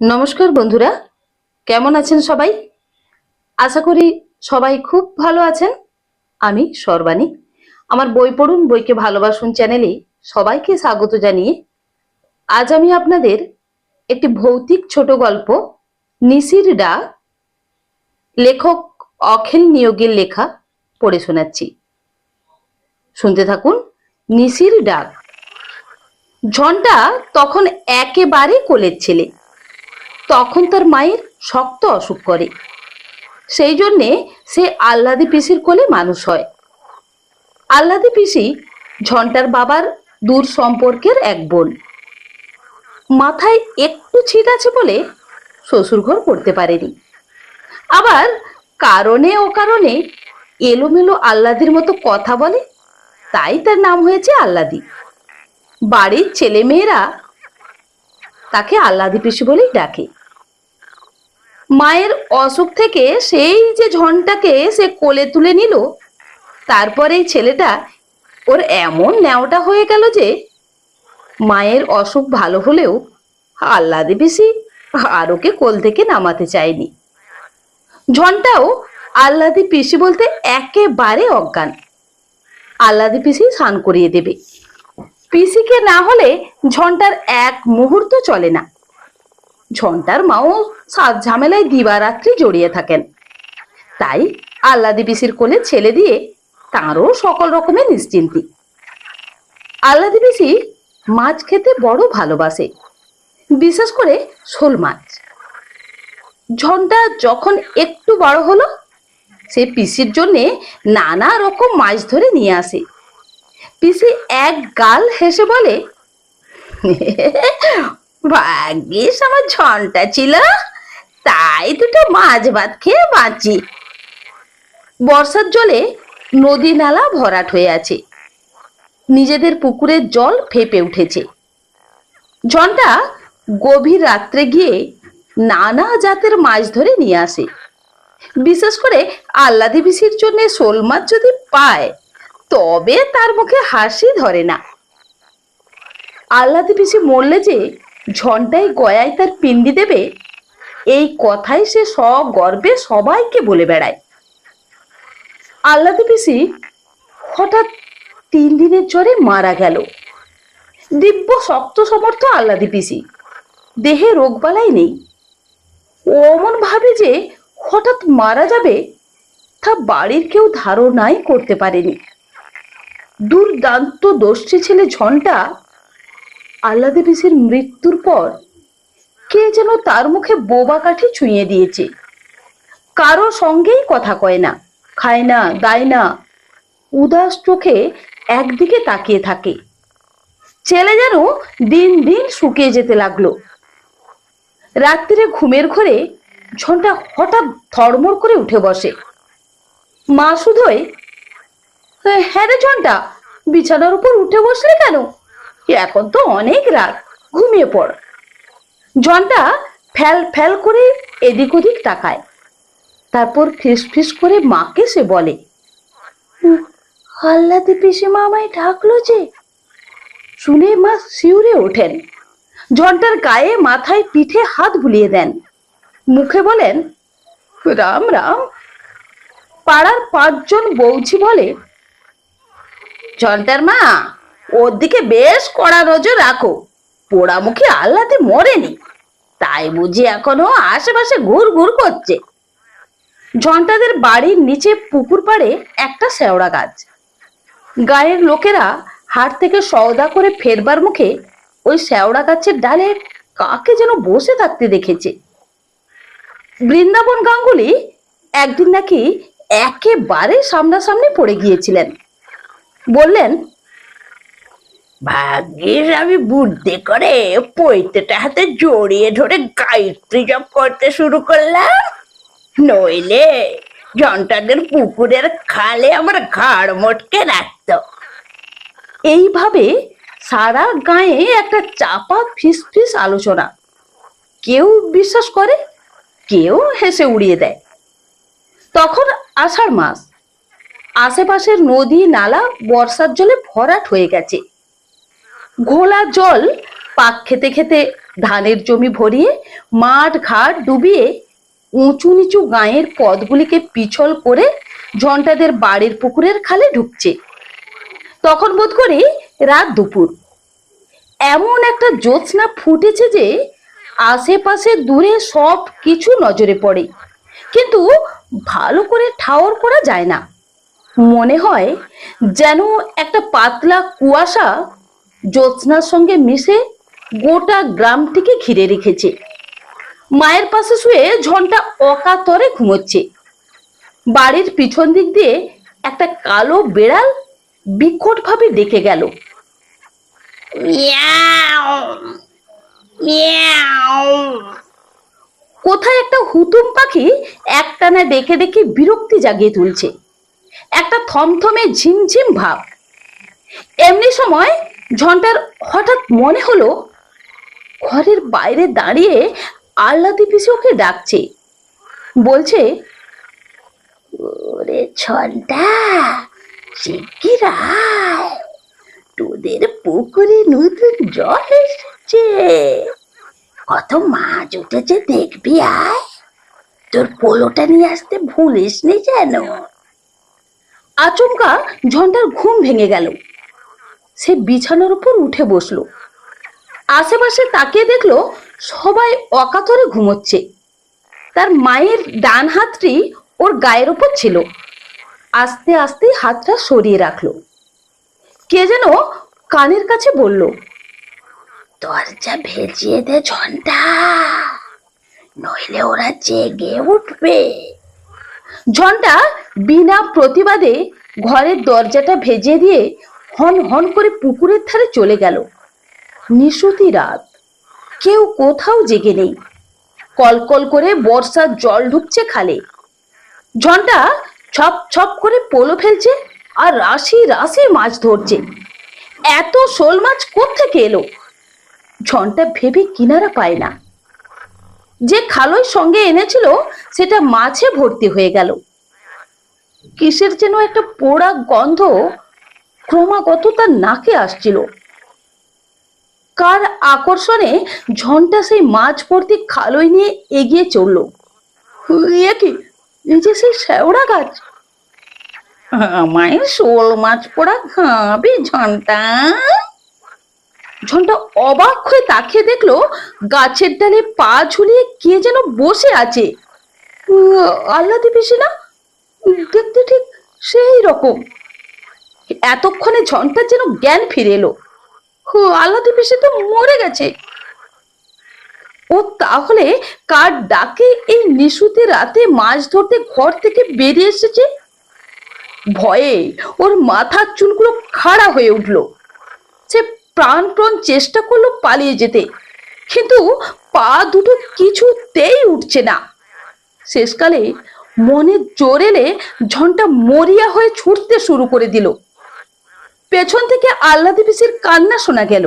নমস্কার বন্ধুরা, কেমন আছেন সবাই? আশা করি সবাই খুব ভালো আছেন। আমি সর্বাণী। আমার বই পড়ুন, বইকে ভালোবাসুন চ্যানেলে সবাইকে স্বাগত জানিয়ে আজ আমি আপনাদের একটি ভৌতিক ছোট গল্প, নিশির ডাক লেখক অখিল নিয়োগের লেখা পড়ে শোনাচ্ছি। শুনতে থাকুন নিশির ডাক। ঝন্টা তখন একেবারে কোলের ছেলে। তখন তার মায়ের শক্ত অসুখ করে। সেই জন্যে সে আল্লাদি পিসির কোলে মানুষ হয়। আল্লাদি পিসি ঝন্টার বাবার দূর সম্পর্কের এক বোন। মাথায় একটু ছিট আছে বলে শ্বশুরঘর করতে পারেনি। আবার কারণে ও কারণে এলোমেলো আল্লাদির মতো কথা বলে তাই তার নাম হয়েছে আল্লাদি বাড়ির ছেলে মেয়েরা তাকে আল্লাদি পিসি বলেই ডাকে। মায়ের অসুখ থেকে সেই যে ঝনটাকে সে কোলে তুলে নিল, তারপরে এই ছেলেটা ওর এমন ন্যাওটা হয়ে গেল যে মায়ের অসুখ ভালো হলেও আল্লাদি পিসি আর ওকে কোল থেকে নামাতে চায়নি। ঝনটাও আল্লাদি পিসি বলতে একেবারে অজ্ঞান। আল্লাদি পিসি স্নান করিয়ে দেবে। পিসিকে না হলে ঝন্টার এক মুহূর্ত চলে না। ঝন্টার মাও সাত ঝামেলায় দিবারাত্রি জড়িয়ে থাকেন। তাই আল্লাদি পিসির কোলে ছেলে দিয়ে তাঁরও সকল রকমের নিশ্চিন্তি। আল্লাদি পিসি মাছ খেতে বড় ভালোবাসে, বিশেষ করে শোল মাছ। ঝন্টা যখন একটু বড় হলো, সে পিসির জন্যে নানা রকম মাছ ধরে নিয়ে আসে। পিসি এক গাল হেসে বলে, ভাগ্যিস আমার ঝনটা ছিল। তাই দুটো মাছ ভাত খেয়ে বাঁচি। বর্ষার জলে নদী নালা ভরাট হয়ে আছে। নিজেদের পুকুরের জল ফেপে উঠেছে। ঝনটা গভীর রাত্রে গিয়ে নানা জাতের মাছ ধরে নিয়ে আসে। বিশেষ করে আল্লাদি বিসির জন্য শোল মাছ যদি পায় তবে তার মুখে হাসি ধরে না। আল্লাদি পিসি মরলে যে ঝন্টায় গয়ায় তার পিন্ডি দেবে, এই কথাই সে সগর্বে সবাইকে বলে বেড়ায়। আল্লাদি পিসি হঠাৎ তিন দিনের জ্বরে মারা গেল। দিব্য শক্ত সমর্থ আল্লাদি পিসি। দেহে রোগবালাই নেই। অমন ভাবে যে হঠাৎ মারা যাবে, তা বাড়ির কেউ ধারণাই করতে পারেনি। দুর্দান্ত দোষী ছেলে ঝন্টা আল্লাদে পিসির মৃত্যুর পর কে যেন তার মুখে বোবা কাঠি ছুঁয়ে দিয়েছে। কারও সঙ্গেই কথা কয় না, খায় না, দায় না, উদাস চোখে একদিকে তাকিয়ে থাকে। ছেলে যেন দিন দিন শুকিয়ে যেতে লাগল। রাত্রিরে ঘুমের ঘরে ঝন্টা হঠাৎ ধর্মর করে উঠে বসে। মা শুধুই হ্যাঁ রে ঝন্টা বিছানার উপর উঠে বসলে কেন? এখন তো অনেক রাত, ঘুমিয়ে পড়। জনটা ফ্যাল ফ্যাল করে এদিক ওদিক তাকায়। তারপর ফিস ফিস করে মাকে সে বলে হাল্লাতে পিসিমা আমায় ঢাকলো যে। শুনে মা শিউরে ওঠেন। জনটার গায়ে মাথায় পিঠে হাত বুলিয়ে দেন। মুখে বলেন, রাম রাম। পাড়ার পাঁচজন বৌছি বলে জন্টার মা, ওর দিকে বেশ কড়া নজর রাখো। পোড়ামুখী আল্লাতে মরেনি। তাই বুঝি এখনও আশেপাশে ঘুর ঘুর করছে। ঝন্টাদের বাড়ির নিচে পুকুর পাড়ে একটা শেওড়া গাছ। গায়ের লোকেরা হাট থেকে সওদা করে ফেরবার মুখে ওই শেওড়া গাছের ডালে কাকে যেন বসে থাকতে দেখেছে। বৃন্দাবন গাঙ্গুলি একদিন নাকি একেবারে সামনাসামনি পড়ে গিয়েছিলেন। বললেন ভাগ্যিস আমি বুদ্ধি করে পৈতেটা হাতে জড়িয়ে ধরে গায়ত্রী জপ করতে শুরু করলাম। নইলে জন্টাদের পুকুরের খালে আমার ঘাড় মটকে রাখতো। এইভাবে সারা গায়ে একটা চাপা ফিস ফিস আলোচনা। কেউ বিশ্বাস করে কেউ হেসে উড়িয়ে দেয়। তখন আষাঢ় মাস। আশেপাশের নদী, নালা বর্ষার জলে ভরাট হয়ে গেছে। ঘোলা জল পাক খেতে খেতে ধানের জমি ভরিয়ে, মাঠ ঘাট ডুবিয়ে উঁচু নিচু গাঁয়ের পথগুলিকে পিছল করে ঝন্টাদের বাড়ির পুকুরের খালে ঢুকছে। তখন বোধ করি রাত দুপুর। এমন একটা জ্যোৎস্না ফুটেছে যে আশেপাশে দূরে সব কিছু নজরে পড়ে। কিন্তু ভালো করে ঠাওর করা যায় না। মনে হয় যেন একটা পাতলা কুয়াশা জ্যোৎস্নার সঙ্গে মিশে গোটা গ্রামটিকে ঘিরে রেখেছে। মায়ের পাশে শুয়ে ঝনটা অকাতরে ঘুমোচ্ছে। বাড়ির পিছন দিক দিয়ে একটা কালো বেড়াল বিকটভাবে ডেকে গেল। কোথায় একটা হুতুম পাখি একটানা ডেকে ডেকে বিরক্তি জাগিয়ে তুলছে। একটা থমথমে ঝিমঝিম ভাব। এমনি সময় ঝন্টার হঠাৎ মনে হলো, ঘরের বাইরে দাঁড়িয়ে আল্লাদি পিসি ওকে ডাকছে। বলছে, ওরে ছন্টা তোদের পুকুরে নতুন জল এসেছে। কত মাছ উঠেছে, দেখবি আয়। তোর পোলোটা নিয়ে আসতে ভুলিস নি যেন? আচমকা ঝন্টার ঘুম ভেঙে গেল। সে বিছানার উপর উঠে বসল। আশেপাশে তাকিয়ে দেখল সবাই অকাতরে ঘুমোচ্ছে। তার মায়ের ডান হাতটি ওর গায়ের উপর ছিল। আস্তে আস্তে হাতটা সরিয়ে রাখল। কে যেন কানের কাছে বলল, দরজা ভেজিয়ে দে ঝন্টা, নইলে ওরা জেগে উঠবে। ঝন্টা বিনা প্রতিবাদে ঘরের দরজাটা ভেজে দিয়ে হন হন করে পুকুরের ধারে চলে গেল। নিশুতি রাত। কেউ কোথাও জেগে নেই। কলকল করে বর্ষার জল ঢুকছে খালে। ঝন্টা ছপ ছপ করে পোলো ফেলছে আর রাশি রাশি মাছ ধরছে। এত শোল মাছ কোত্থেকে এলো? ঝন্টা ভেবে কিনারা পায় না। যে খালই সঙ্গে এনেছিল, সেটা মাছে ভর্তি হয়ে গেল। কিসের যেন একটা পোড়া গন্ধ ক্রমাগত তার নাকে আসছিল। কার আকর্ষণে ঝনটা সেই মাছ ভর্তি খালই নিয়ে এগিয়ে চলল। এ কি? যে সেই শ্যাওড়া গাছ। আমায় শোল মাছ পোড়া খাবি ঝন্টা? ঝন্টা অবাক হয়ে তাকিয়ে দেখল গাছের ডালে পা ঝুলিয়ে কে যেন বসে আছে। আল্লাদি না দেখতে ঠিক সেই রকম। এতক্ষণে ঝন্টার যেন জ্ঞান ফিরে এলো। আল্লাদি পিসি তো মরে গেছে। ও তাহলে কার ডাকে এই নিশুতে রাতে মাছ ধরতে ঘর থেকে বেরিয়ে এসেছে? ভয়ে ওর মাথার চুলগুলো খাড়া হয়ে উঠল। সে প্রাণপ্রণ চেষ্টা করল পালিয়ে যেতে। কিন্তু পা দুটো কিছুতেই উঠছে না। শেষকালে মনে জোর এলে ঝনটা মরিয়া হয়ে ছুটতে শুরু করে দিল। পেছন থেকে আল্লাদি পিসির কান্না শোনা গেল।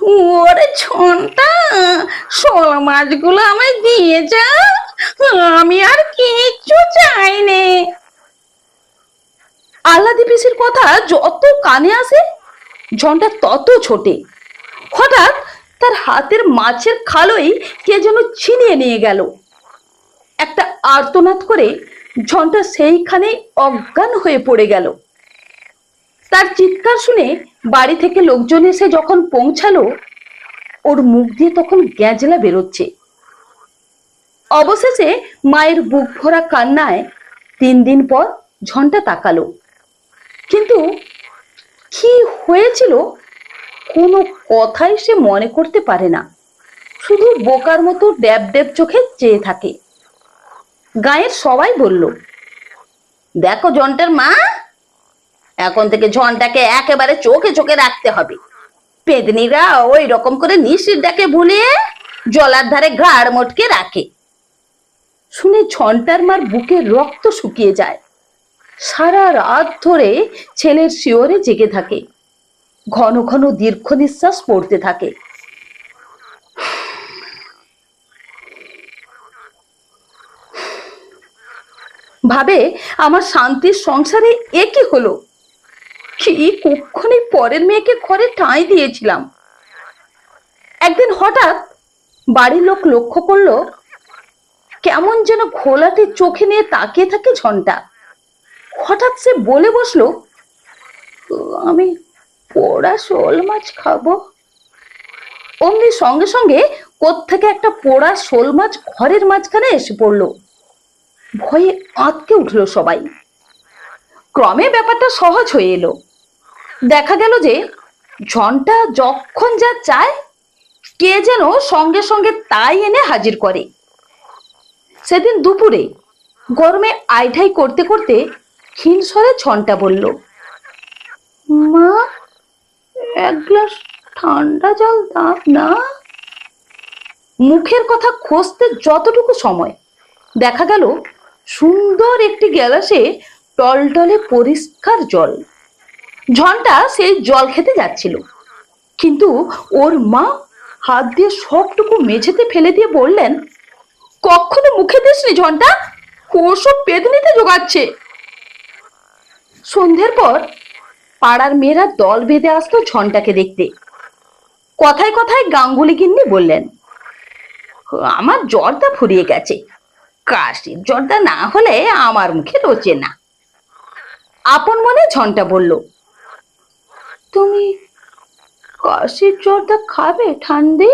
ওরে ছনটা শোল মাছগুলো আমায় দিয়ে যা, আমি আর কিচ্ছু চাই নে আল্লাদি পিসির কথা যত কানে আসে ঝনটা তত ছোটে। হঠাৎ তার হাতের মাছের খালোই কে যেন ছিনিয়ে নিয়ে গেল। একটা আর্তনাদ করে ঝনটা সেইখানে অজ্ঞান হয়ে পড়ে গেল। তার চিৎকার শুনে বাড়ি থেকে লোকজন এসে যখন পৌঁছালো, ওর মুখ দিয়ে তখন গ্যাঁজলা বেরোচ্ছে। অবশেষে মায়ের বুক ভরা কান্নায় তিন দিন পর ঝনটা তাকালো। কিন্তু কি হয়েছিল? কোনো কথাই সে মনে করতে পারে না। শুধু বোকার মতো ড্যাব ড্যাব চোখে চেয়ে থাকে। গায়ের সবাই বলল, দেখো জনটার মা, এখন থেকে ঝনটাকে একেবারে চোখে চোখে রাখতে হবে। পেদনিরা ওই রকম করে নিশির ডাকে ভুলিয়ে জলার ধারে ঘাড় মটকে রাখে। শুনে ঝন্টার মার বুকে রক্ত শুকিয়ে যায়। সারা রাত ধরে ছেলের শিওরে জেগে থাকে। ঘন ঘন দীর্ঘ নিঃশ্বাস পড়তে থাকে। ভাবে, আমার শান্তির সংসারে এ কি হলো? কি কক্ষণে পরের মেয়েকে ঘরে ঠাঁই দিয়েছিলাম? একদিন হঠাৎ বাড়ির লোক লক্ষ্য করল, কেমন যেন ঘোলাটে চোখে নিয়ে তাকিয়ে থাকে ঝন্টা। হঠাৎ সে বলে বসল, আমি পোড়া শোল মাছ খাব। অমনি সঙ্গে সঙ্গে কোত্থেকে একটা পোড়া শোল মাছ ঘরের মাঝখানে এসে পড়ল। ভয়ে আঁতকে উঠল সবাই। ক্রমে ব্যাপারটা সহজ হয়ে এলো। দেখা গেল যে ঝনটা যখন যা চায়, কে যেন সঙ্গে সঙ্গে তাই এনে হাজির করে। সেদিন দুপুরে গরমে আইঠাই করতে করতে ক্ষীণ স্বরে ছনটা বলল, মা, এক গ্লাস ঠান্ডা জল দাও না? মুখের কথা খসতে যতটুকু সময়, দেখা গেল সুন্দর একটি গ্যালাসে টলটলে পরিষ্কার জল। ঝনটা সেই জল খেতে যাচ্ছিল, কিন্তু ওর মা হাত দিয়ে সবটুকু মেঝেতে ফেলে দিয়ে বললেন, কখনো মুখে দিসনি ঝনটা? ওসব পেদনিতে জোগাচ্ছে। সন্ধ্যের পর পাড়ার মেয়েরা দল বেঁধে আসতো ঝনটাকে দেখতে। কথায় কথায় গাঙ্গুলি গিন্নি বললেন, আমার জ্বরটা ফুরিয়ে গেছে। কাশির জ্বরটা না হলে আমার মুখে রোচে না। আপন মনে ঝনটা বলল, তুমি কাশির জ্বরটা খাবে ঠান্ডে?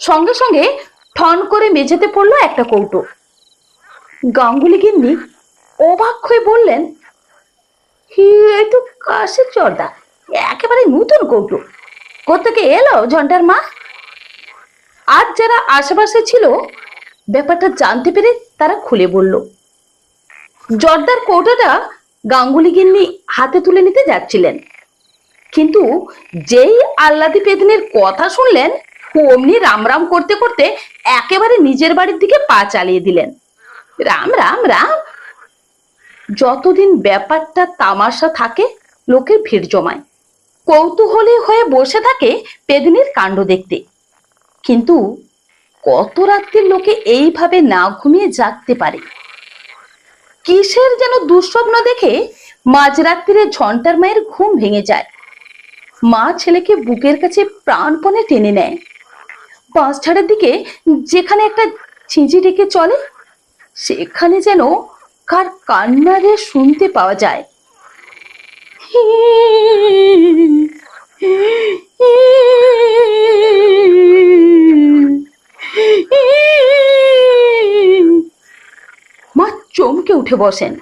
সঙ্গে সঙ্গে ঠন করে মেঝেতে পড়ল একটা কৌটো। গাঙ্গুলি গিন্নি অবাক হয়ে বললেন "হি, এই তো কাশির জ্বরটা একেবারে নতুন কৌটো। কোথেকে এলো ঝন্টার মা? যারা আশেপাশে ছিল ব্যাপারটা জানতে পেরে তারা খুলে বলল জর্দার কৌটোটা গাঙ্গুলি গিন্নি হাতে তুলে নিতে যাচ্ছিলেন। কিন্তু যেই আল্লাদি পেদিনের কথা শুনলেন অমনি রাম রাম করতে করতে একেবারে নিজের বাড়ির দিকে পা চালিয়ে দিলেন। রাম রাম রাম যতদিন ব্যাপারটা তামাশা থাকে, লোকের ভিড় জমায়। কৌতূহলী হয়ে বসে থাকে পেদিনের কাণ্ড দেখতে। কিন্তু কত রাত্রির লোকে এইভাবে না ঘুমিয়ে জাগতে পারে? কিসের যেন দুঃস্বপ্ন দেখে মাঝরাত্রিরে ঝন্টার মায়ের ঘুম ভেঙে যায়। মা ছেলেকে বুকের কাছে প্রাণপণে টেনে নেয়। বাঁশঝাড়ের দিকে যেখানে একটা ছিঁচি ডেকে চলে, সেখানে যেন কার কান্নারে শুনতে পাওয়া যায়? মা চমকে উঠে বসেন।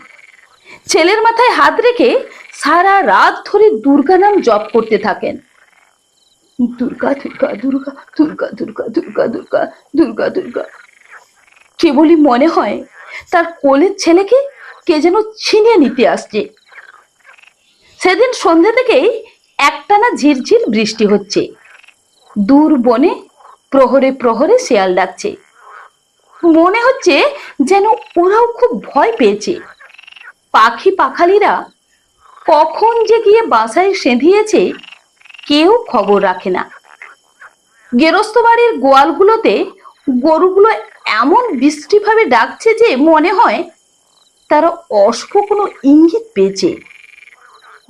ছেলের মাথায় হাত রেখে সারা রাত ধরে দুর্গা নাম জপ করতে থাকেন। দুর্গা দুর্গা দুর্গা দুর্গা দুর্গা দুর্গা দুর্গা দুর্গা দুর্গা। কেবলই মনে হয় তার কোলের ছেলেকে কে যেন ছিনিয়ে নিতে আসছে। সেদিন সন্ধ্যে থেকেই একটানা ঝিরঝির বৃষ্টি হচ্ছে। দূর বনে প্রহরে প্রহরে শেয়াল ডাকছে। মনে হচ্ছে যেন ওরাও খুব ভয় পেয়েছে। পাখি পাখালিরা কখন যে গিয়ে বাসায় সেঁধিয়েছে কেউ খবর রাখে না। গেরস্ত বাড়ির গোয়ালগুলোতে গরুগুলো এমন বৃষ্টিভাবে ডাকছে যে মনে হয় তারা অশুভ কোনো ইঙ্গিত পেয়েছে।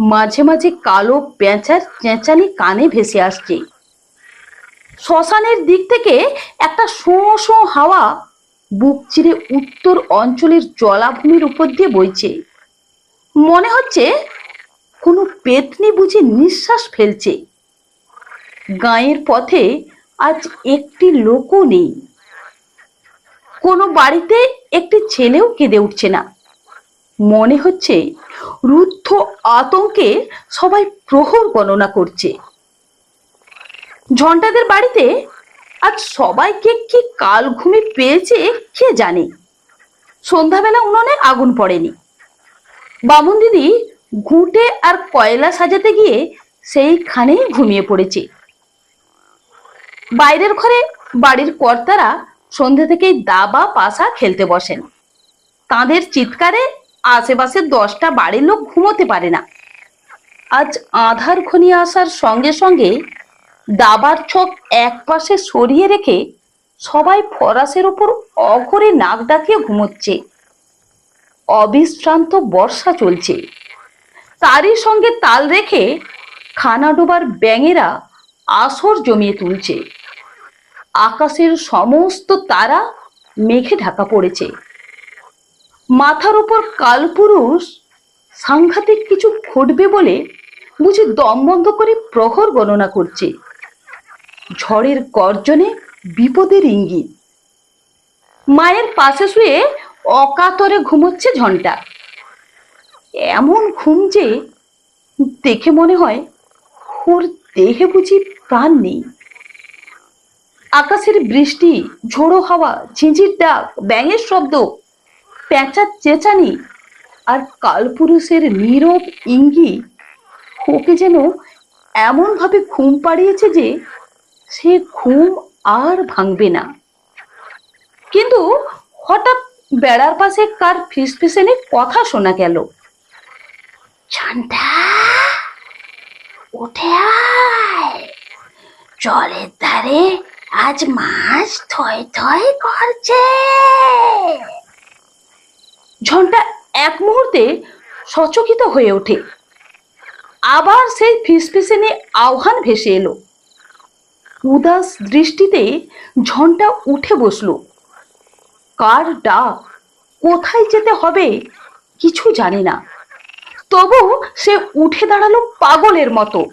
মাঝে মাঝে কালো পেঁচার চেঁচানি কানে ভেসে আসছে। শ্মশানের দিক থেকে একটা শোঁ শোঁ হাওয়া বুক চিরে উত্তর অঞ্চলের জলাভূমির উপর দিয়ে বইছে। মনে হচ্ছে কোনো পেতনি বুঝি নিঃশ্বাস ফেলছে। গায়ের পথে আজ একটি লোকও নেই। কোনো বাড়িতে একটি ছেলেও কেঁদে উঠছে না। মনে হচ্ছে রুদ্ধ আতঙ্কে সবাই প্রহর গণনা করছে। ঝন্টাদের বাড়িতে আজ সবাইকে কি কাল ঘুমে পেয়েছে কে জানে। সন্ধ্যাবেলা উনুনে আগুন পড়েনি। বামুন দিদি ঘুঁটে আর কয়লা সাজাতে গিয়ে সেইখানেই ঘুমিয়ে পড়েছে। বাইরের ঘরে বাড়ির কর্তারা সন্ধ্যে থেকেই দাবা পাশা খেলতে বসেন। তাদের চিৎকারে আশেপাশে দশটা বাড়ির লোক ঘুমোতে পারে না। আজ আধার ঘনিয়ে আসার সঙ্গে সঙ্গে দাবার ছক এক পাশে সরিয়ে রেখে সবাই ফরাসের ওপর অঘরে নাক ডাকিয়ে ঘুমোচ্ছে। অবিশ্রান্ত বর্ষা চলছে। তারই সঙ্গে তাল রেখে খানা ডোবার ব্যাঙেরা আসর জমিয়ে তুলছে। আকাশের সমস্ত তারা মেঘে ঢাকা পড়েছে। মাথার উপর কালপুরুষ সাংঘাতিক কিছু ঘটবে বলে বুঝি দম বন্ধ করে প্রহর গণনা করছে। ঝড়ের গর্জনে বিপদের ইঙ্গিত। মায়ের পাশে শুয়ে অকাতরে ঘুমোচ্ছে ঘণ্টা এমন ঘুম যে দেখে মনে হয় ওর দেহে বুঝি প্রাণ নেই। আকাশের বৃষ্টি, ঝোড়ো হাওয়া, ঝিঁঝির ডাক, ব্যাঙের শব্দ, প্যাঁচার চেঁচানি আর কালপুরুষের নীরব ইঙ্গিত ওকে যেন এমনভাবে ঘুম পাড়িয়েছে যে সে ঘুম আর ভাঙবে না। কিন্তু হঠাৎ বেড়ার পাশে কার ফিসফিসেনে কথা শোনা গেল। ঝন্টা উঠে আয়। জলের ধারে আজ মাছ থই থই করছে। ঝন্টা এক মুহূর্তে সচকিত হয়ে ওঠে। আবার সেই ফিসফিসেনে আহ্বান ভেসে এলো। উদাস দৃষ্টিতে ঝন্টা উঠে বসল। কার ডাক, কোথায় যেতে হবে কিছু জানে না। তবু সে উঠে দাঁড়াল পাগলের মতো।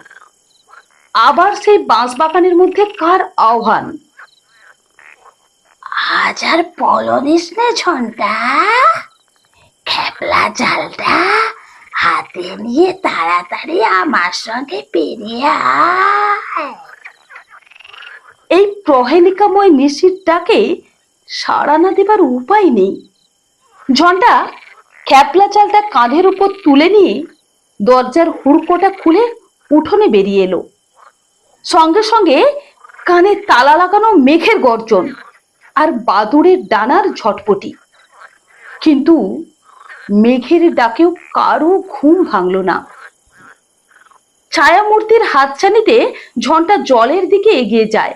আবার সেই বাঁশ বাগানের মধ্যে কার আহ্বান? আজ আর পলনিস নে ঝন্টা খেপলা জালটা হাতে নিয়ে তাড়াতাড়ি আমার সঙ্গে পেরিয়ে আয়। এই প্রহেলিকাময় নিশির ডাকে সাড়া না দেবার উপায় নেই। ঝন্টা খ্যাপলা চালটা কাঁধের উপর তুলে নিয়ে দরজার হুড়কোটা খুলে উঠোনে বেরিয়ে এলো। সঙ্গে সঙ্গে কানে তালা লাগানো মেঘের গর্জন আর বাদুড়ের ডানার ঝটপটি। কিন্তু মেঘের ডাকেও কারও ঘুম ভাঙল না। ছায়ামূর্তির হাতছানিতে ঝন্টা জলের দিকে এগিয়ে যায়।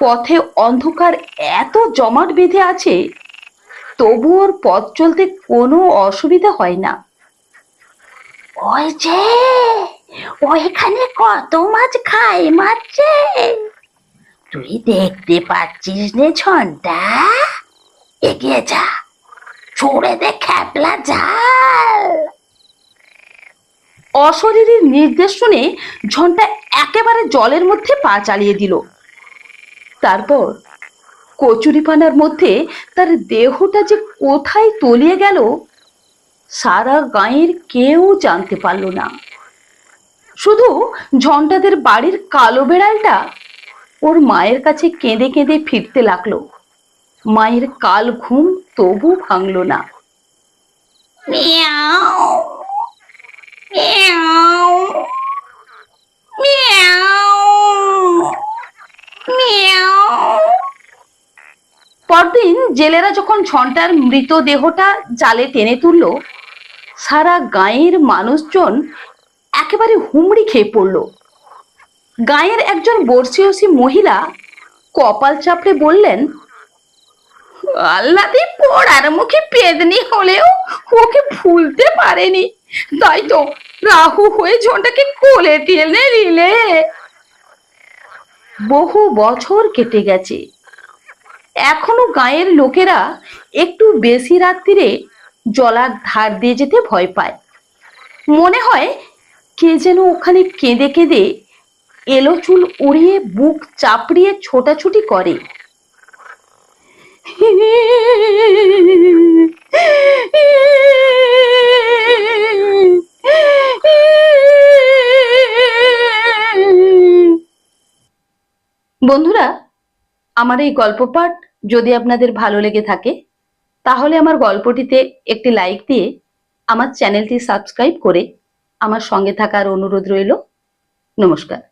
পথে অন্ধকার এত জমাট বেঁধে আছে তবু ওর পথ চলতে কোনো অসুবিধা হয় না। ওই যে ওইখানে কত মাছ খাই মারছে তুই দেখতে পাচ্ছিস নে ছনটা এগিয়ে যা। ছুড়ে দে খেপলা জাল। অশরীরীর নির্দেশ শুনে ঝন্টা একেবারে জলের মধ্যে পা চালিয়ে দিল। তারপর কচুরিপানার মধ্যে তার দেহটা যে কোথায় তলিয়ে গেল, সারা গাঁয়ের কেউ জানতে পারল না। শুধু ঝন্টাদের বাড়ির কালো বেড়ালটা ওর মায়ের কাছে কেঁদে কেঁদে ফিরতে লাগল। মায়ের কাল ঘুম তবু ভাঙল না। পরদিন জেলেরা যখন ঝন্টার মৃতদেহটা জালে টেনে তুলল সারা গাঁয়ের মানুষজন একেবারে হুমড়ি খেয়ে পড়ল। গাঁয়ের একজন বর্ষীয়সী মহিলা কপাল চাপড়ে বললেন, আল্লাদি, পড়ার মুখে পেদনি হলেও ওকে ভুলতে পারেনি। তাই তো রাহু হয়ে ঝন্টাকে কোলে টেনে নিলে। বহু বছর কেটে গেছে। এখনও গায়ের লোকেরা একটু বেশি রাত্রিরে জলার ধার দিয়ে যেতে ভয় পায়। মনে হয় কে যেন ওখানে কেঁদে কেঁদে এলো চুল উড়িয়ে, বুক চাপড়িয়ে ছোটাছুটি করে। বন্ধুরা, আমার এই গল্প পাঠ যদি আপনাদের ভালো লেগে থাকে, তাহলে আমার গল্পটিতে একটি লাইক দিয়ে আমার চ্যানেলটি সাবস্ক্রাইব করে আমার সঙ্গে থাকার অনুরোধ রইল। নমস্কার।